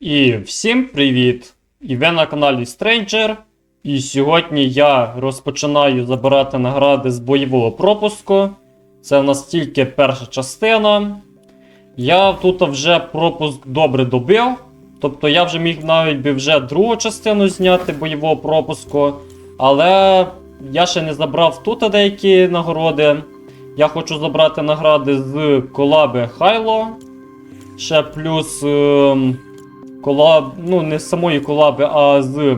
І всім привіт! І ви на каналі Stranger. І сьогодні я розпочинаю забирати награди з бойового пропуску. Це в нас тільки перша частина. Я тут вже пропуск добре добив. Тобто я вже міг навіть би вже другу частину зняти бойового пропуску. Але я ще не забрав тут деякі нагороди. Я хочу забрати награди з колаби Хайло. Ще плюс. ем, колаб, ну не з самої колаби, а з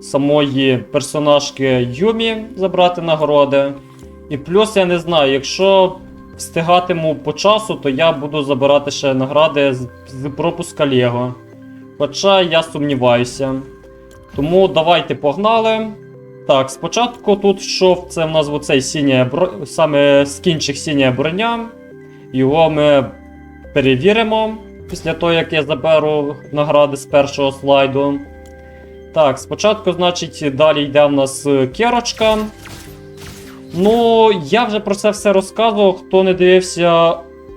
самої персонажки Юмі забрати нагороди. І плюс я не знаю, якщо встигатиму по часу, то я буду забирати ще награди з, з пропуска Лего. Хоча я сумніваюся. Тому давайте погнали. Так, спочатку тут йшов це в нас оцей сіня бро... саме скінчик сіня броня. Його ми перевіримо після того, як я заберу награди з першого слайду. Так, спочатку, значить, далі йде в нас е, керочка. Ну, я вже про це все розказував. Хто не дивився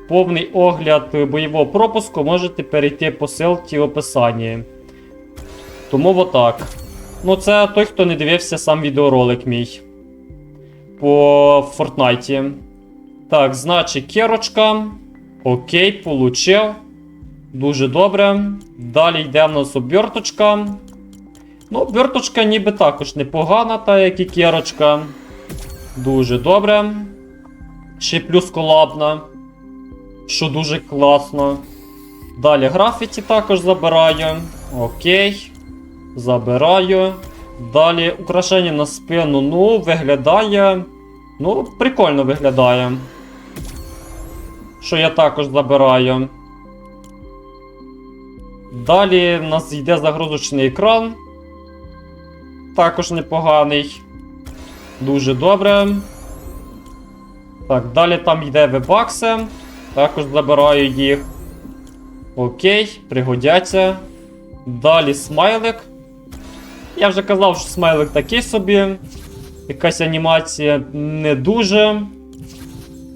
повний огляд бойового пропуску, можете перейти по ссылці в описанні. Тому отак. Ну, це той, хто не дивився сам відеоролик мій. По Фортнайті. Так, значить, керочка. Окей, получив. Дуже добре. Далі йде в нас оберточка. Ну, оберточка ніби також непогана, та як і керочка. Дуже добре. Ще плюс колабна. Що дуже класно. Далі графіті також забираю. Окей. Забираю. Далі украшення на спину. Ну, виглядає. Ну, прикольно виглядає. Що я також забираю. Далі в нас йде загрузочний екран. Також непоганий. Дуже добре. Так, далі там йде вебакси. Також забираю їх. Окей, пригодяться. Далі смайлик. Я вже казав, що смайлик такий собі. Якась анімація не дуже.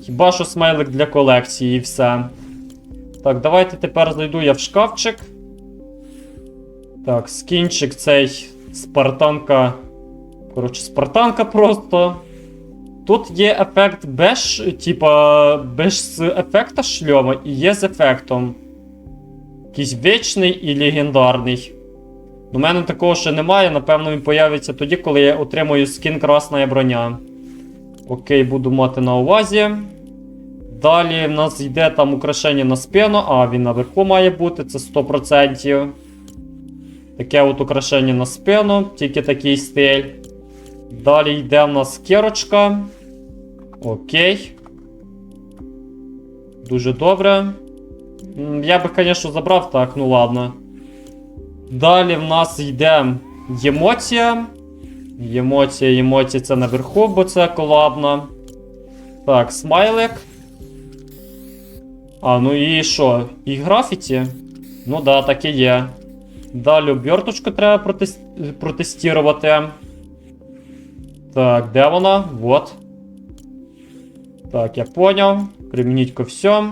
Хіба що смайлик для колекції і все. Так, давайте тепер зайду я в шкафчик. Так, скінчик цей Спартанка. Коротше, Спартанка просто. Тут є ефект без, типа, без ефекта шльома і є з ефектом. Якийсь вічний і легендарний. У мене такого ще немає, напевно, він появиться тоді, коли я отримую скін Красна броня. Окей, буду мати на увазі. Далі в нас йде там украшення на спину, а він наверху має бути, це 100%. Таке от украшення на спину, тільки такий стиль. Далі йде в нас керочка. Окей. Дуже добре. Я би, звісно, забрав так, ну ладно. Далі в нас йде емоція. Емоція, емоція це наверху, бо це колабна. Так, смайлик. А, ну і що? І графіті? Ну да, так і є. Далі оберточку треба протес... протестувати. Так, де вона? Вот. Так, я поняв. Примініть ко все.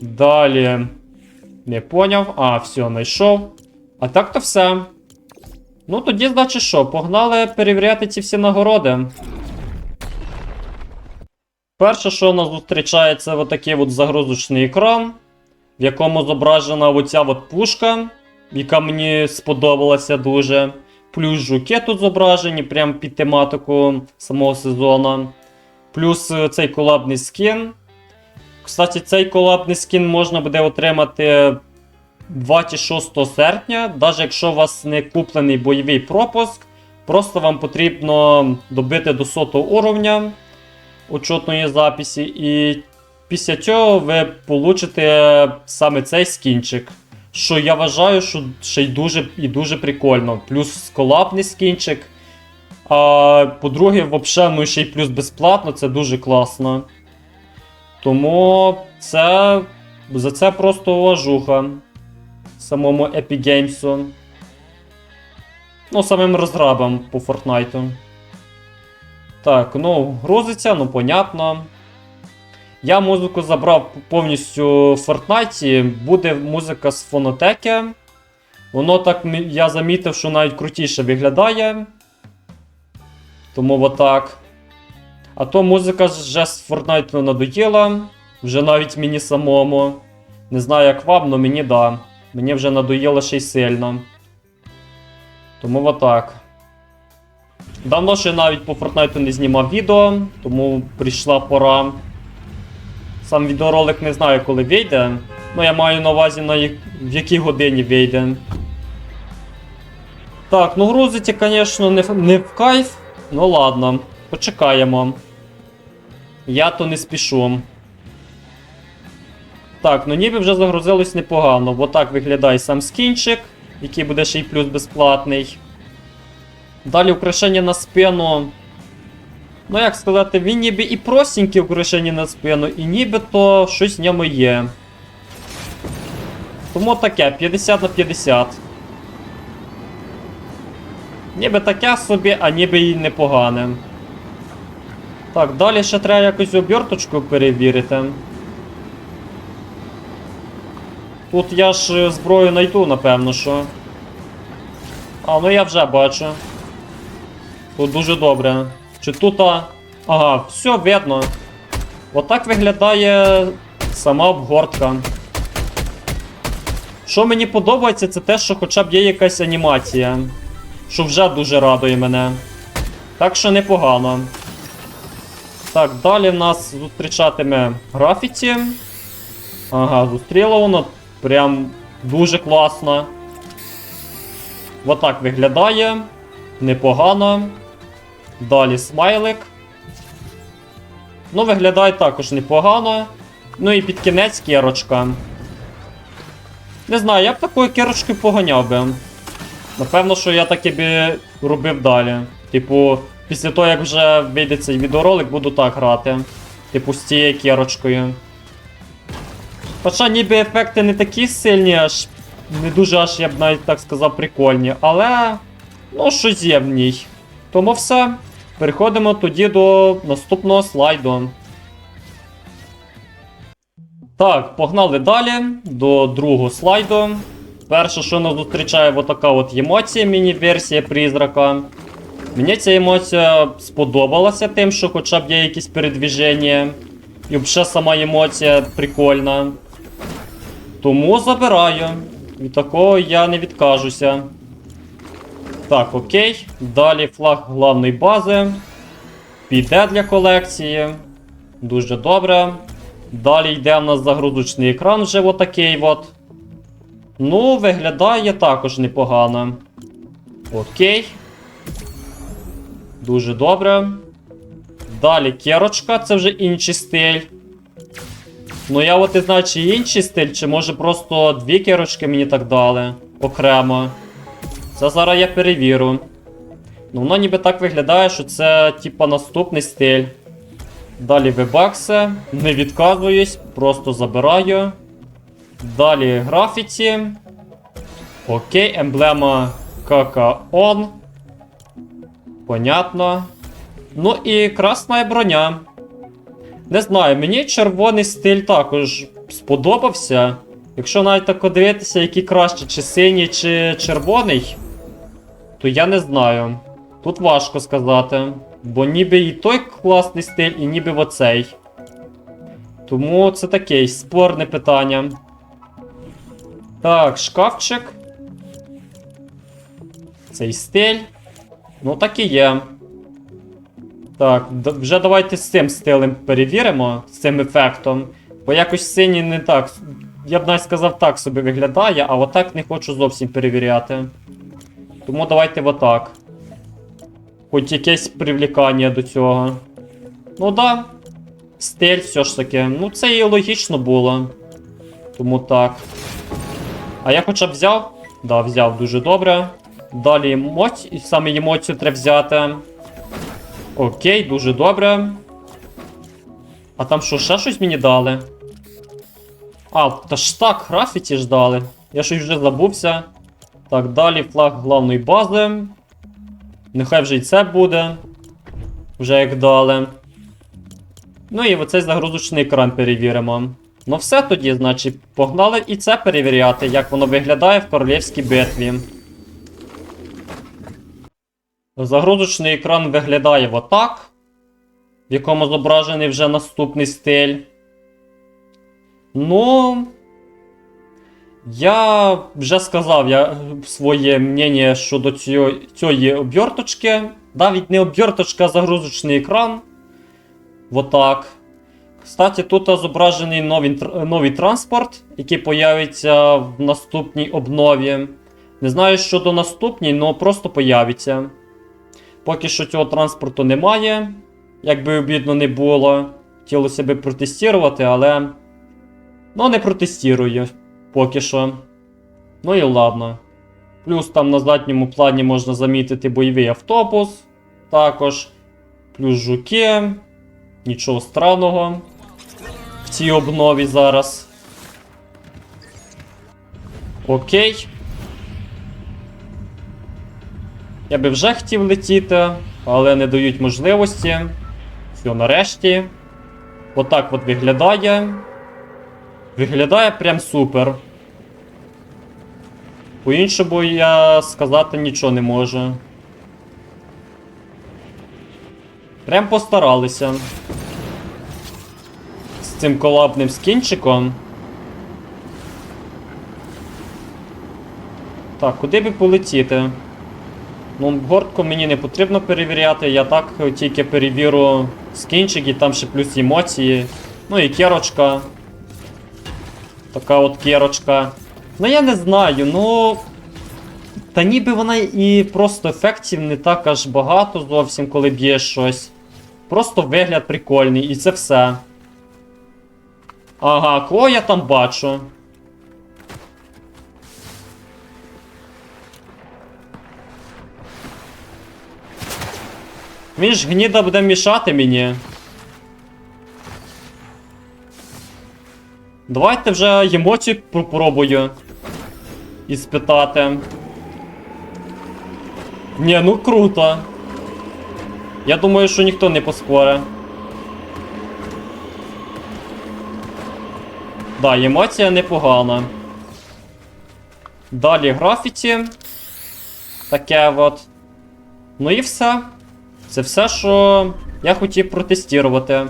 Далі. Не поняв. А, все, знайшов. А так то все. Ну, тоді, значить, що, погнали перевіряти ці всі нагороди. Перше, що у нас зустрічає, це отакий от загрузочний екран, в якому зображена оця от пушка, яка мені сподобалася дуже. Плюс жуки тут зображені, прям під тематику самого сезону. Плюс е, цей колабний скін. Кстати, цей колабний скін можна буде отримати 26 серпня, навіть якщо у вас не куплений бойовий пропуск, просто вам потрібно добити до 100 уровня учетної записі, і після цього ви получите саме цей скінчик. Що я вважаю, що ще й дуже і дуже прикольно. Плюс колабний скінчик. А по-друге, взагалі, ну ще й плюс безплатно, це дуже класно. Тому це за це просто уважуха самому Epic Games. Ну, самим розрабам по Фортнайту. Так, ну, грузиться, ну понятно. Я музику забрав повністю в Фортнайті. Буде музика з фонотеки. Воно так я замітив, що навіть крутіше виглядає. Тому отак. А то музика вже з Fortnite надоїла. Вже навіть мені самому. Не знаю, як вам, але мені да. Мені вже надоїло ще й сильно. Тому отак. Давно ще навіть по Fortnite не знімав відео, тому прийшла пора. Сам відеоролик не знаю, коли вийде. Ну, я маю на увазі, на як... в якій годині вийде. Так, ну грузиться, звісно, не, в- не в кайф. Ну ладно, почекаємо. Я то не спішу. Так, ну ніби вже загрузилось непогано. Бо так виглядає сам скінчик, який буде ще й плюс безплатний. Далі украшення на спину. Ну, як сказати, він ніби і простенький украшення на спину, і ніби то щось в ньому є. Тому таке, 50 на 50. Ніби таке собі, а ніби і непогане. Так, далі ще треба якось оберточку перевірити. Тут я ж е, зброю знайду, напевно, що. А, ну я вже бачу. Тут дуже добре. Чи тут. Ага, все видно. Отак виглядає сама обгортка. Що мені подобається, це те, що хоча б є якась анімація. Що вже дуже радує мене. Так що непогано. Так, далі нас зустрічатиме графіті. Ага, зустріло воно. Прям дуже класно. Отак виглядає. Непогано. Далі смайлик. Ну, виглядає також непогано. Ну і під кінець керочка. Не знаю, я б такою керочкою поганяв би. Напевно, що я так і би робив далі. Типу, після того, як вже вийде цей відеоролик, буду так грати. Типу, з цією керочкою. Хоча ніби ефекти не такі сильні, аж не дуже аж, я б навіть так сказав, прикольні. Але. Ну, щось є в ній. Тому все. Переходимо тоді до наступного слайду. Так, погнали далі до другого слайду. Перше, що нас зустрічає, отака от емоція, міні-версія призрака. Мені ця емоція сподобалася тим, що хоча б є якісь передвіження. І взагалі сама емоція прикольна. Тому забираю. Від такого я не відкажуся. Так, окей. Далі флаг главної бази. Піде для колекції. Дуже добре. Далі йде в нас загрузочний екран вже отакий от. Ну, виглядає також непогано. Окей. Дуже добре. Далі керочка, це вже інший стиль. Ну, я от не знаю, чи інший стиль, чи може просто дві керочки мені так дали. Окремо. Це зараз я перевірю. Ну, воно ніби так виглядає, що це, типа, наступний стиль. Далі вебакси. Не відказуюсь, просто забираю. Далі графіті. Окей, емблема ККОН. Понятно. Ну і красна броня. Не знаю, мені червоний стиль також сподобався. Якщо навіть так подивитися, який краще, чи синій, чи червоний, то я не знаю. Тут важко сказати. Бо ніби і той класний стиль, і ніби оцей. Тому це таке спорне питання. Так, шкафчик. Цей стиль. Ну, так і є. Так, вже давайте з цим стилем перевіримо, з цим ефектом. Бо якось синій не так. Я б навіть сказав, так собі виглядає, а отак не хочу зовсім перевіряти. Тому давайте отак. Хоч якесь привлікання до цього. Ну да. Стиль все ж таки. Ну це і логічно було. Тому так. А я хоча б взяв? Да, взяв дуже добре. Далі емоцію, саме емоцію треба взяти. Окей, дуже добре. А там що, ще щось мені дали? А, та ж так, графіті ж дали. Я щось вже забувся. Так, далі флаг главної бази. Нехай вже і це буде. Вже як дали. Ну і оцей загрузочний екран перевіримо. Ну все тоді, значить, погнали і це перевіряти, як воно виглядає в королівській битві. Загрузочний екран виглядає отак, в якому зображений вже наступний стиль. Ну. Я вже сказав я своє мнення щодо цього, цієї оберточки. Навіть не оберточка, а загрузочний екран. Отак. Кстати, тут зображений новий, новий транспорт, який появиться в наступній обнові. Не знаю, що до наступній, але просто появиться. Поки що цього транспорту немає. Як би обідно не було. Хотілося б протестувати, але. Ну, не протестірую поки що. Ну і ладно. Плюс там на задньому плані можна замітити бойовий автобус. Також. Плюс жуки. Нічого странного. В цій обнові зараз. Окей. Я би вже хотів летіти, але не дають можливості. Все, нарешті. Отак от виглядає. Виглядає прям супер. По-іншому я сказати нічого не можу. Прям постаралися. З цим колабним скінчиком. Так, куди би полетіти? Ну, гортку мені не потрібно перевіряти, я так тільки перевірю скінчик і там ще плюс емоції. Ну і керочка. Така от керочка. Ну я не знаю, ну. Та ніби вона і просто ефектів не так аж багато зовсім, коли б'є щось. Просто вигляд прикольний, і це все. Ага, кого я там бачу? Він ж гніда буде мішати мені. Давайте вже емоції попробую. І спитати. Ні, ну круто. Я думаю, що ніхто не поспоре. Да, емоція непогана. Далі графіті. Таке от. Ну і все. Це все, що я хотів протестувати.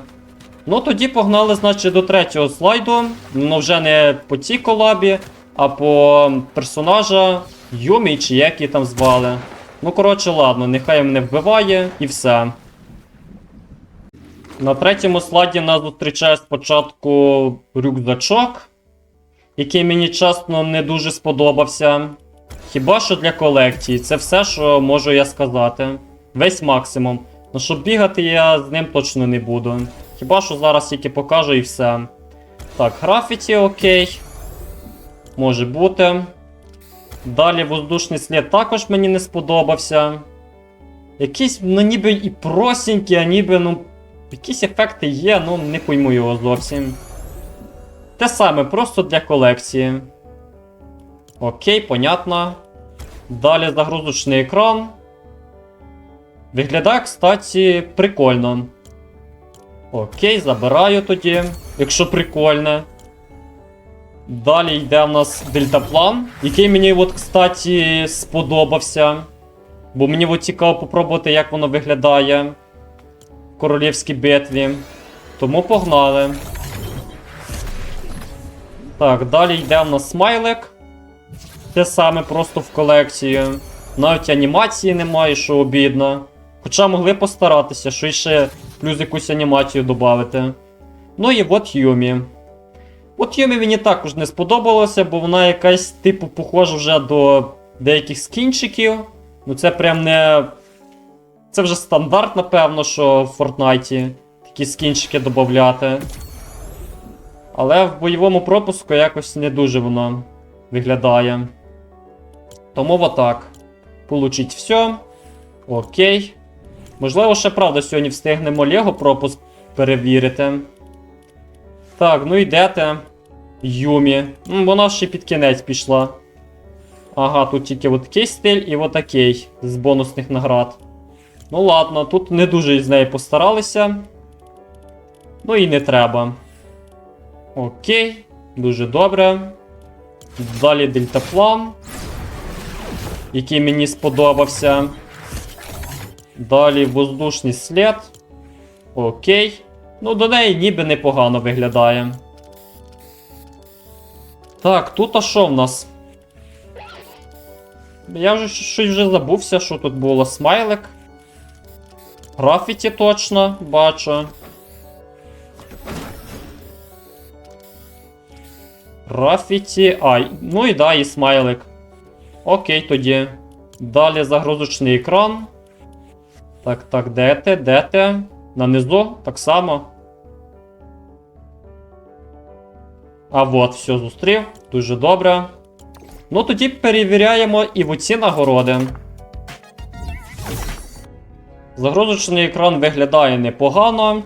Ну, тоді погнали, значить, до третього слайду. Ну, вже не по цій колабі, а по персонажа Юмі, чи як її там звали. Ну, коротше, ладно, нехай мене вбиває і все. На третьому слайді нас зустрічає спочатку рюкзачок, який мені чесно не дуже сподобався. Хіба що для колекції, це все, що можу я сказати. Весь максимум. Ну, щоб бігати я з ним точно не буду. Хіба що зараз тільки покажу і все. Так, графіті окей. Може бути. Далі воздушний слід також мені не сподобався. Якісь, ну ніби і простенькі, а ніби, ну. Якісь ефекти є, ну не пойму його зовсім. Те саме, просто для колекції. Окей, понятно. Далі загрузочний екран. Виглядає, кстати, прикольно. Окей, забираю тоді, якщо прикольне. Далі йде в нас дельтаплан, який мені, от, кстати, сподобався. Бо мені от цікаво попробувати, як воно виглядає в королівській битві. Тому погнали. Так, далі йде в нас смайлик. Те саме просто в колекцію. Навіть анімації немає, що обідно. Хоча могли постаратися, що ще плюс якусь анімацію додати. Ну і от Юмі. От Юмі мені також не сподобалося, бо вона якась, типу, похожа вже до деяких скінчиків. Ну це прям не. Це вже стандарт, напевно, що в Фортнайті такі скінчики додати. Але в бойовому пропуску якось не дуже воно виглядає. Тому отак. Получить все. Окей. Можливо, ще правда сьогодні встигнемо Лего пропуск перевірити. Так, ну йдете. Юмі. Вона ще під кінець пішла. Ага, тут тільки от такий стиль і от такий з бонусних наград. Ну ладно, тут не дуже з нею постаралися. Ну і не треба. Окей, дуже добре. Далі дельтаплан, який мені сподобався. Далі воздушний слід. Окей. Ну, до неї ніби непогано виглядає. Так, тут а що в нас? Я вже щось вже забувся, що тут було. Смайлик. Графіті точно бачу. Графіті. А, ну і да, і смайлик. Окей, тоді. Далі загрузочний екран. Так, так, де ти? Де ти? На низу? Так само. А от, все, зустрів. Дуже добре. Ну, тоді перевіряємо і в оці нагороди. Загрузочний екран виглядає непогано,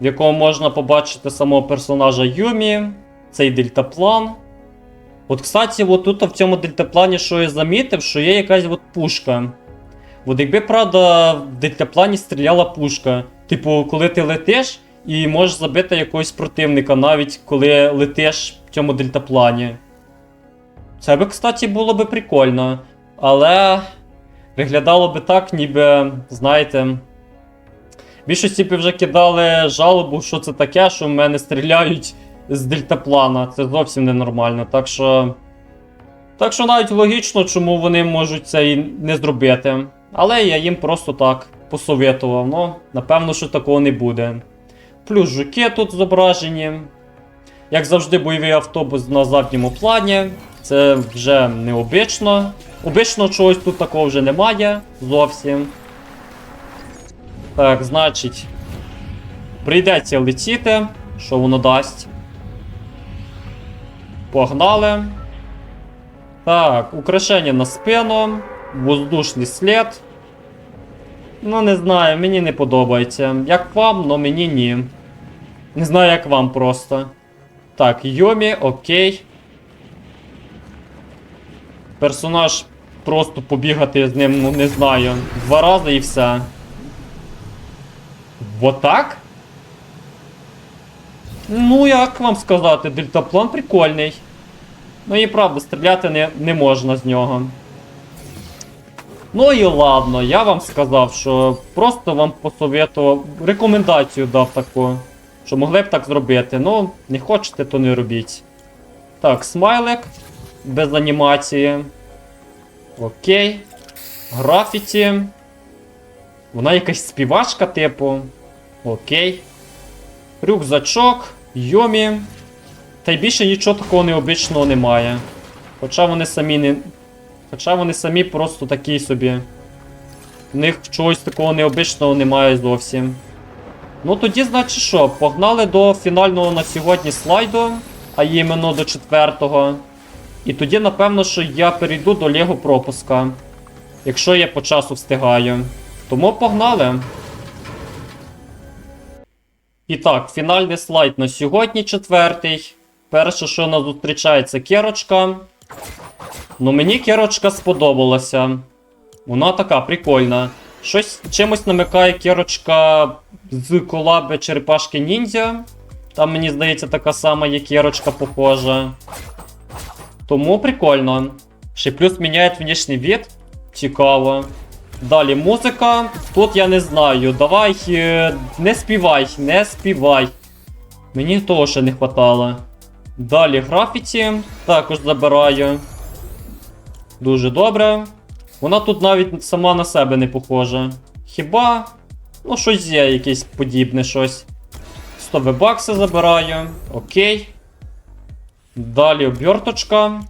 в якому можна побачити самого персонажа Юмі, цей дельтаплан. От, кстати, от тут в цьому дельтаплані, що я замітив, що є якась от пушка. От якби, правда, в дельтаплані стріляла пушка. Типу, коли ти летиш і можеш забити якогось противника, навіть коли летиш в цьому дельтаплані. Це би, кстати, було би прикольно. Але виглядало би так, ніби, знаєте. Більшості вже кидали жалобу, що це таке, що в мене стріляють з дельтаплана. Це зовсім ненормально. Так що. Так що навіть логічно, чому вони можуть це і не зробити. Але я їм просто так посоветував. Ну, напевно, що такого не буде. Плюс жуки тут зображені. Як завжди, бойовий автобус на задньому плані. Це вже необично. Обично чогось тут такого вже немає зовсім. Так, значить. Прийдеться летіти. Що воно дасть? Погнали. Так, украшення на спину. Воздушний слід. Ну, не знаю, мені не подобається. Як вам, но мені ні. Не знаю, як вам просто. Так, Йомі, окей. Персонаж просто побігати з ним, ну не знаю. Два рази і все. Так? Ну, як вам сказати, дельтаплан прикольний. Ну і правда, стріляти не, не можна з нього. Ну і ладно, я вам сказав, що просто вам посоветував, рекомендацію дав таку, що могли б так зробити. Ну, не хочете, то не робіть. Так, смайлик без анімації. Окей. Графіті. Вона якась співачка, типу. Окей. Рюкзачок, Йомі. Та й більше нічого такого необичного немає. Хоча вони самі не. Хоча вони самі просто такі собі. В них чогось такого необичного немає зовсім. Ну тоді, значить що, погнали до фінального на сьогодні слайду, а іменно до четвертого. І тоді, напевно, що я перейду до Лего пропуска. Якщо я по часу встигаю. Тому погнали. І так, фінальний слайд на сьогодні четвертий. Перше, що нас зустрічає, це керочка. Ну, мені керочка сподобалася. Вона така прикольна. Щось чимось намикає керочка з колаби черепашки ніндзя. Там, мені здається, така сама є керочка похожа. Тому прикольно. Ще плюс міняє внешній вид. Цікаво. Далі музика. Тут я не знаю. Давай е, не співай, не співай. Мені того ще не хватало. Далі графіті. Також забираю. Дуже добре. Вона тут навіть сама на себе не похожа. Хіба? Ну, щось є, якесь подібне щось. 100 бакси забираю. Окей. Далі обверточка.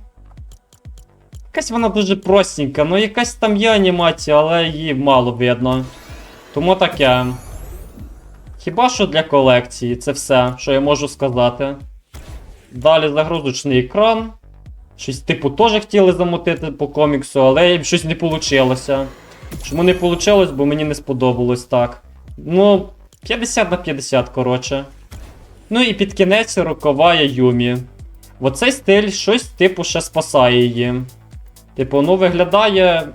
Якась вона дуже простенька, ну якась там є анімація, але її мало видно. Тому таке. Хіба що для колекції, це все, що я можу сказати. Далі загрузочний екран. Щось типу теж хотіли замутити по коміксу, але щось не вийшло. Чому не вийшло, бо мені не сподобалось так. Ну, 50 на 50, коротше. Ну і під кінець рукава Юмі. Оцей стиль щось типу ще спасає її. Типу, ну виглядає.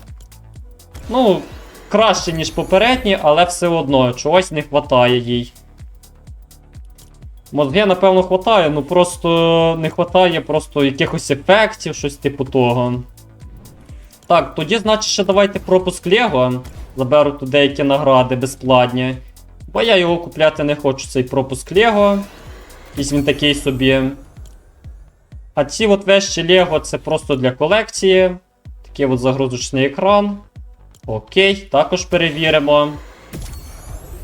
Ну, краще, ніж попередні, але все одно чогось не вистачає їй. Мозги, напевно, хватає, ну просто не хватає просто якихось ефектів, щось типу того. Так, тоді, значить, ще давайте пропуск Лего. Заберу тут деякі награди безплатні. Бо я його купляти не хочу, цей пропуск Лего. Якийсь він такий собі. А ці от вещі Лего це просто для колекції. Такий от загрузочний екран. Окей, також перевіримо.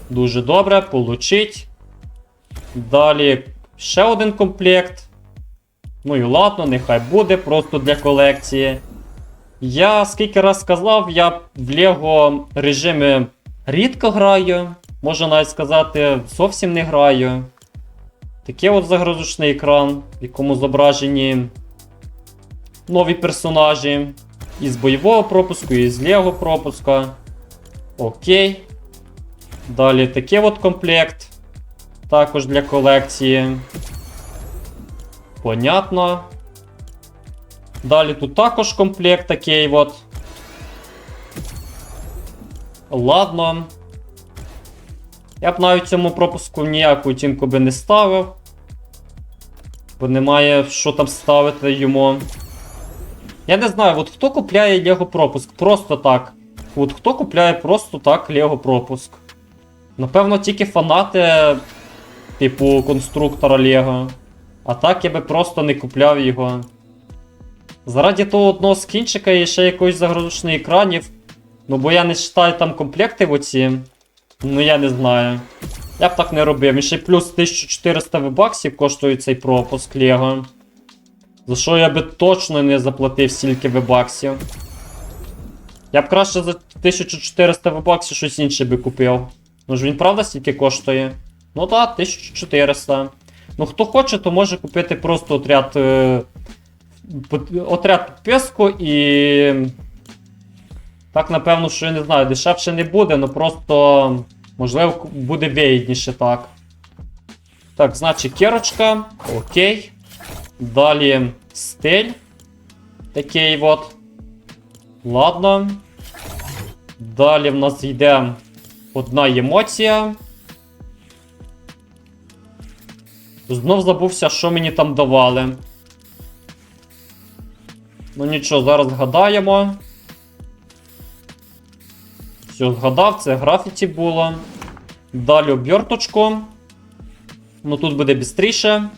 Дуже добре, получить. Далі ще один комплект. Ну і ладно, нехай буде, просто для колекції. Я скільки раз сказав, я в Лего режимі рідко граю. Можна навіть сказати, зовсім не граю. Такий от загрузочний екран, в якому зображені нові персонажі. Із бойового пропуску, і з Лего пропуска. Окей. Далі такий от комплект. Також для колекції. Понятно. Далі тут також комплект такий от. Ладно. Я б навіть цьому пропуску ніяку оцінку би не ставив. Бо немає що там ставити йому. Я не знаю, от хто купляє Лего пропуск? Просто так. От хто купляє просто так Лего пропуск? Напевно, тільки фанати, типу, конструктора Лего. А так я би просто не купляв його. Заради того одного скінчика і ще якоїсь загрузочних екранів. Ну бо я не вважаю там комплекти в оці. Ну я не знаю. Я б так не робив. І ще плюс 1400 вебаксів коштує цей пропуск Лего. За що я би точно не заплатив стільки вебаксів. Я б краще за 1400 вебаксів щось інше би купив. Ну ж він правда стільки коштує? Ну так, 1400. Ну хто хоче, то може купити просто отряд. Е, отряд підписку і. Так, напевно, що я не знаю, дешевше не буде, ну просто. Можливо, буде вигідніше так. Так, значить, кірочка. Окей. Далі стиль. Такий от. Ладно. Далі в нас йде одна емоція. Знов забувся, що мені там давали. Ну нічого, зараз згадаємо. Все, згадав, це графіті було. Далі оберточку. Ну тут буде швидше.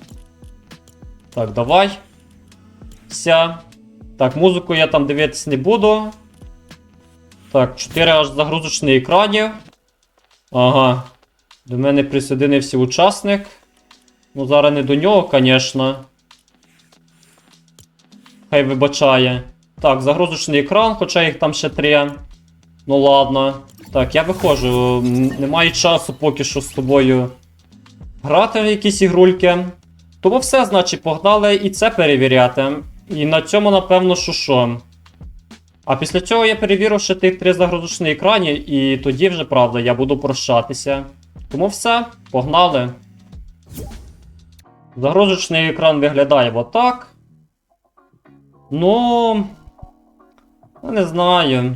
Так, давай. Ся. Так, музику я там дивитись не буду. Так, 4 аж загрузочні екранів. Ага. До мене присоединився учасник. Ну, зараз не до нього, звісно. Хай вибачає. Так, загрузочний екран, хоча їх там ще три. Ну ладно. Так, я виходжу. Немає часу поки що з тобою грати в якісь ігрульки. Тому все, значить, погнали і це перевіряти. І на цьому, напевно, що що. А після цього я перевірив ще тих три загрузочні екрані, і тоді вже, правда, я буду прощатися. Тому все, погнали. Загрузочний екран виглядає отак. Ну. Я не знаю.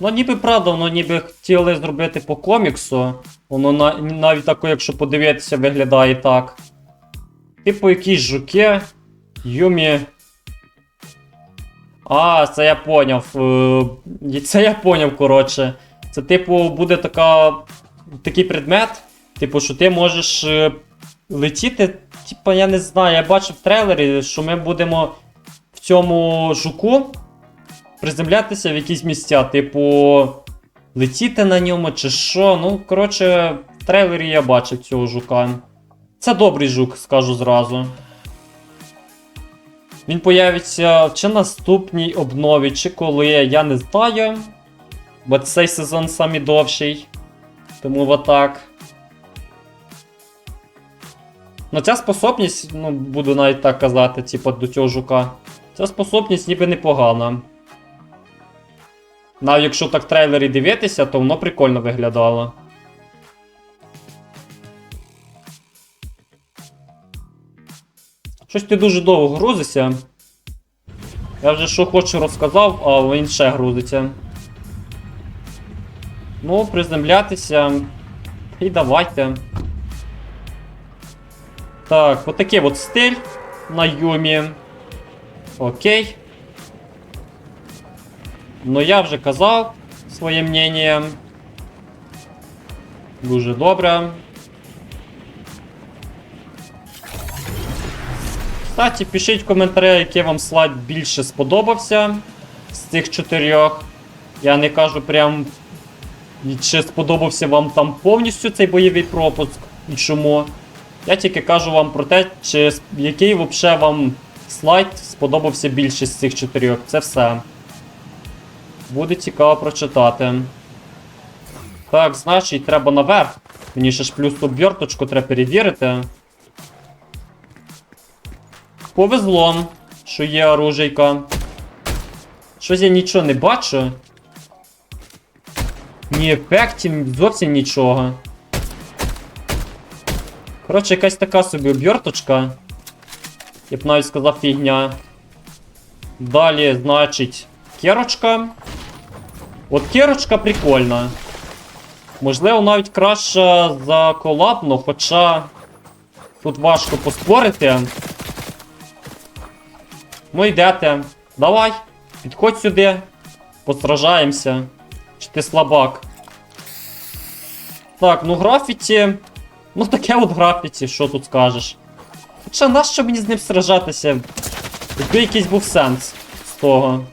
Ну, ніби правда, воно ніби хотіли зробити по коміксу. Воно на, навіть тако, якщо подивитися, виглядає так. Типу якісь жуки. Юмі. А, це я поняв. Е, Це я поняв, коротше. Це, типу, буде така. такий предмет. Типу, що ти можеш е, летіти. Типу, я не знаю, я бачив в трейлері, що ми будемо в цьому жуку приземлятися в якісь місця, типу, летіти на ньому чи що. Ну, коротше, в трейлері я бачив цього жука. Це добрий жук, скажу зразу. Він появиться чи наступній обнові, чи коли, я не знаю. Бо цей сезон самий довший. Тому отак. Ну, ця способність, ну, буду навіть так казати, типу, до цього жука. Ця способність ніби непогана. Навіть якщо так трейлері дивитися, то воно прикольно виглядало. Щось ти дуже довго грузишся. Я вже що хочу розказав, а він ще грузиться. Ну, приземлятися. І давайте. Так, отакий от стиль на Юмі. Окей. Ну я вже казав своє мнення. Дуже добре. Кстати, пишіть в коментарях, який вам слайд більше сподобався з цих чотирьох. Я не кажу прям, чи сподобався вам там повністю цей бойовий пропуск і чому. Я тільки кажу вам про те, чи який взагалі вам слайд сподобався більше з цих чотирьох. Це все. Буде цікаво прочитати. Так, значить, треба наверх. Мені ще ж плюс обверточку треба перевірити. Повезло, що є оружейка. Щось я нічого не бачу. Ні ефектів, зовсім нічого. Коротше, якась така собі обверточка. Я б навіть сказав фігня. Далі, значить, керочка. От керочка прикольна. Можливо, навіть краще за колабну, хоча тут важко поспорити. Ну йдете. Давай, підходь сюди. Постражаємося. Чи ти слабак? Так, ну графіті. Ну таке от графіті, що тут скажеш. Хоча нащо мені з ним сражатися? Якби якийсь був сенс з того.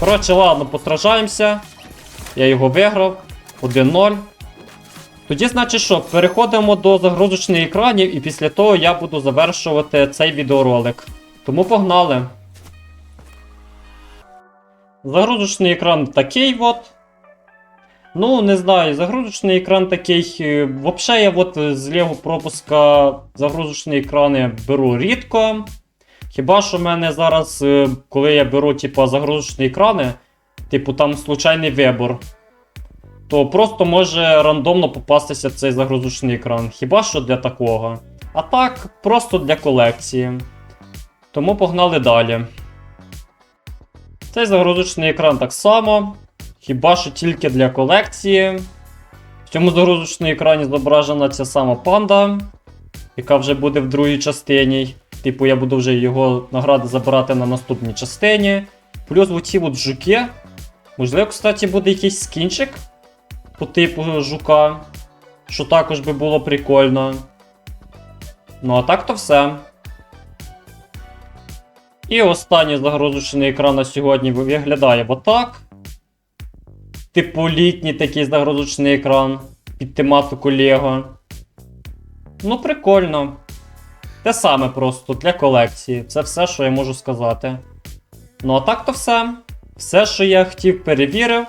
Коротше, ладно, постражаємося. Я його виграв. 1-0. Тоді, значить, що, переходимо до загрузочних екранів, і після того я буду завершувати цей відеоролик. Тому погнали. Загрузочний екран такий от. Ну, не знаю, загрузочний екран такий. е, Вообще я от з Лего пропуска загрузочні екрани беру рідко. Хіба що в мене зараз, е, коли я беру типу, загрузочні екрани, типу там случайний вибор, то просто може рандомно попастися цей загрузочний екран. Хіба що для такого. А так, просто для колекції. Тому погнали далі. Цей загрузочний екран так само. Хіба що тільки для колекції. В цьому загрузочному екрані зображена ця сама панда, яка вже буде в другій частині. Типу, я буду вже його награди забирати на наступній частині. Плюс оці от жуки. Можливо, кстати, буде якийсь скінчик по типу жука. Що також би було прикольно. Ну а так то все. І останній загрузочний екран на сьогодні виглядає отак. Типу літній такий загрузочний екран під тематику Лего. Ну, прикольно. Те саме просто для колекції. Це все, що я можу сказати. Ну а так то все. Все, що я хотів, перевірив.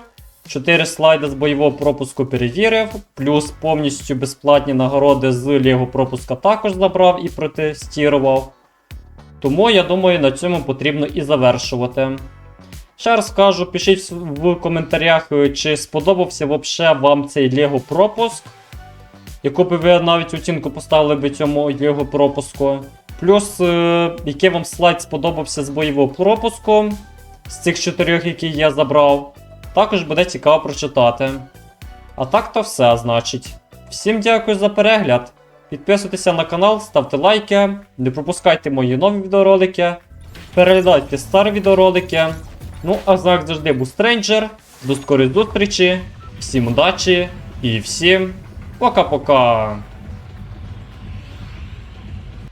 4 слайди з бойового пропуску перевірив. Плюс повністю безплатні нагороди з Лего пропуска також забрав і протестував. Тому я думаю, на цьому потрібно і завершувати. Ще раз кажу, пишіть в коментарях, е, чи сподобався вообще вам цей Лего пропуск. Яку би ви навіть оцінку поставили би цьому Лего пропуску. Плюс, е, який вам слайд сподобався з бойового пропуску. З цих чотирьох, які я забрав. Також буде цікаво прочитати. А так то все, значить. Всім дякую за перегляд. Підписуйтеся на канал, ставте лайки, не пропускайте мої нові відеоролики, переглядайте старі відеоролики. Ну, а завжди був Стренджер. До скорої зустрічі, всім удачі і всім пока-пока!